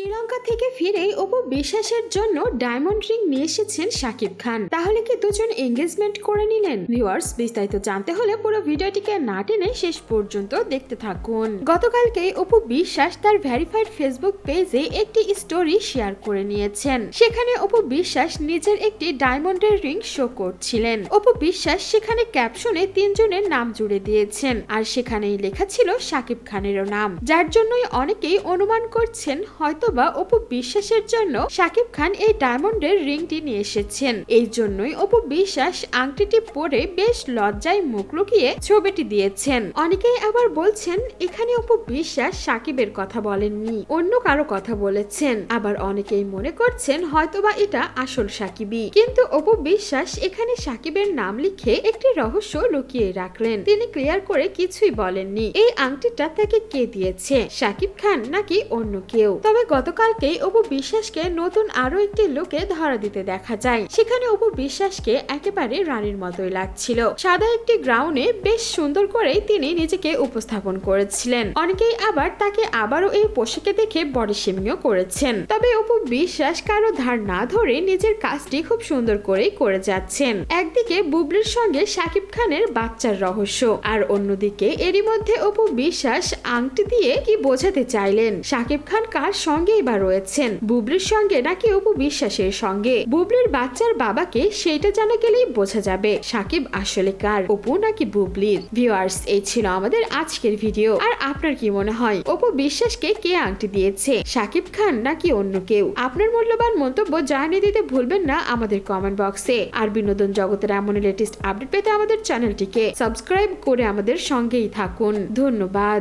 শ্রীলঙ্কা থেকে ফিরেই অপু বিশ্বাসের জন্য ডায়মন্ড রিং নিয়ে এসেছেন শাকিব খান। তাহলে কি দুজন এঙ্গেজমেন্ট করে নিলেন? ভিউয়ার্স বিস্তারিত জানতে হলে পুরো ভিডিওটিকে না টেনে শেষ পর্যন্ত দেখতে থাকুন। গতকালকেই অপু বিশ্বাস তার ভেরিফাইড ফেসবুক পেজে একটি স্টোরি শেয়ার করে নিয়েছেন। সেখানে অপু বিশ্বাস নিজের একটি ডায়মন্ডের রিং শো করছিলেন। অপু বিশ্বাস সেখানে ক্যাপশনে তিনজনের নাম জুড়ে দিয়েছেন আর সেখানেই লেখা ছিল শাকিব খানেরও নাম। যার জন্যই অনেকেই অনুমান করছেন হয়তোবা অপু বিশ্বাসের জন্য শাকিব খান এই ডায়মন্ডের রিংটি নিয়ে এসেছেন। এই জন্যই অপু বিশ্বাস আংটিটি পরে বেশ লজ্জায় মুখ লুকিয়ে ছবিটি দিয়েছেন। অনেকেই আবার বলছেন, এখানে অপু বিশ্বাস সাকিবের কথা বলেননি, অন্য কারও কথা বলেছেন। আবার অনেকেই মনে করছেন, হয়তোবা এটা আসল সাকিবই। কিন্তু অপু বিশ্বাস এখানে সাকিবের নাম লিখে একটি রহস্য লুকিয়ে রাখলেন। তিনি ক্লিয়ার করে কিছুই বলেননি। এই আংটিটা তাকে কে দিয়েছে, সাকিব খান নাকি অন্য কেউ? তবে গতকালকেই অপু বিশ্বাসকে নতুন আরও একটি লোকে ধরা দিতে দেখা যায়। সেখানে অপু বিশ্বাসকে একেবারে রানীর মতোই লাগছিল। সাদা একটি গ্রাউন্ডে বেশ সুন্দর করে তিনি নিজেকে উপস্থাপন করেছিলেন। অনেকেই আবার তাকে আবারও এই পোশাকে দেখে বডি শেমিংও করেছেন। তবে অপু বিশ্বাস কারও ধার না ধরে নিজের কাজটি খুব সুন্দর করেই করে যাচ্ছেন। একদিকে বুবলির সঙ্গে শাকিব খানের বাচ্চার রহস্য, আর অন্যদিকে এরই মধ্যে অপু বিশ্বাস আংটি দিয়ে কি বোঝাতে চাইলেন? শাকিব খান কার সঙ্গেই বা রয়েছেন। বুবলির সঙ্গে নাকি অপু বিশ্বাসের সঙ্গে। বুবলির বাচ্চার বাবাকে সেটা জানা গেলেই বোঝা যাবে সাকিব আসলে কার, অপু নাকি বুবলির। ভিউয়ার্স, এই ছিল আমাদের আজকের ভিডিও। আর আপনার কি মনে হয়, অপু বিশ্বাসকে কে আংটি দিয়েছে? সাকিব খান নাকি অন্য কেউ? আপনার মূল্যবান মন্তব্য জানিয়ে দিতে ভুলবেন না আমাদের কমেন্ট বক্সে আর বিনোদন জগতের এমন লেটেস্ট আপডেট পেতে আমাদের চ্যানেলটিকে সাবস্ক্রাইব করে আমাদের সঙ্গেই থাকুন। ধন্যবাদ।